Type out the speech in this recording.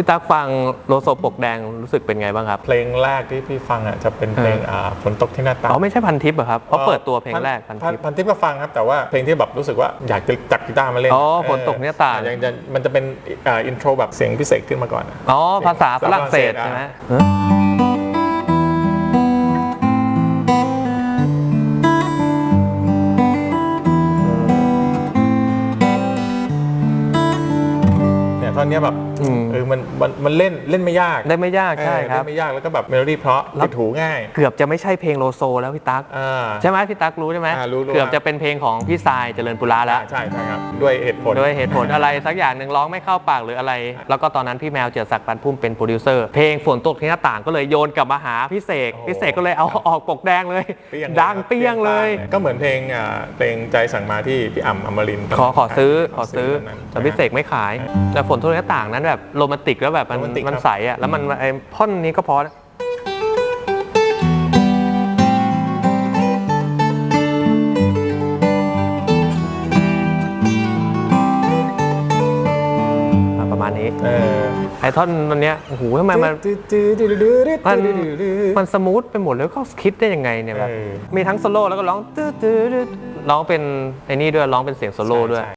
พี่ตั๊กฟังโลโซปกแดงรู้สึกเป็นไงบ้างครับ เพลงแรกที่พี่ฟังอะจะเป็นเพลงเอออ่อ่าฝนตกที่หน้าต่างอ๋อไม่ใช่พันทิปเหรอครับเพราะเปิดตัวเพลงแรกพันทิปพันทิปก็ฟังครับแต่ว่าเพลงที่แบบรู้สึกว่าอยากจะจับกีตาร์มาเล่นอ๋อเฝนตกที่หน้าต่างยังจะมันจะเป็นอ่าอินโทรแบบเสียงพิเศษขึ้นมาก่อนอะอ๋อภาษาฝรั่งเศสฝรั่งเศสใช่ไหม อะเออเนี่ยท่อนเนี้ยแบบอืมเออมันมันมันเล่นเล่นไม่ยากได้ไม่ยากใช่เออครับ เล่นไม่ยากแล้วก็แบบเมโลดี้เพราะแล้วติดหูง่าย เกือบจะไม่ใช่เพลงโลโซแล้วพี่ตั๊กอ่าใช่ไหมพี่ตั๊กรู้ใช่ไหมอ่ารู้รู้เกือบจะเป็นเพลงของพี่ทรายเจริญปุระแล้วใช่ใช่ครับด้วยเหตุผลโดยเหตุผลอะไรสักอย่างหนึ่งร้องไม่เข้าปากหรืออะไร แล้วก็ตอนนั้นพี่แมวเจอศักดิ์ปันพุ่มเป็นโปรดิวเซอร์เพลงฝนตกที่หน้าต่างก็เลยโยนกลับมาหาพี่เสกโอ้โหพี่เสกก็เลยเอาออกปกแดงเลยเปี้ยดังเปี้ยงเลย ก็เหมือนเพลงอ่าเพลงใจสั่งมาที่พี่อ่ำอมรินทร์ขอขอซื้อขอซื้อตนนั้นแต่พี่เสกไม่ขายแต่ฝนตกที่หน้าต่างนั้นแบบโรแมนติกแล้วแบบมันโรแมนติกมันครับใสอะแล้วมันไอ้ท่อนนี้ก็พอแล้วอะประมาณนี้เออไอ้ท่อนมันเนี้ยโอ้โหทำไมมันมันมันสมูทไปหมดแล้วก็คิดได้ยังไงเนี่ยแบบเออมีทั้งโซโล่แล้วก็ร้องตื้อตื้อตื้อร้องเป็นไอ้นี่ด้วยร้องเป็นเสียงโซโล่ด้วย ใช่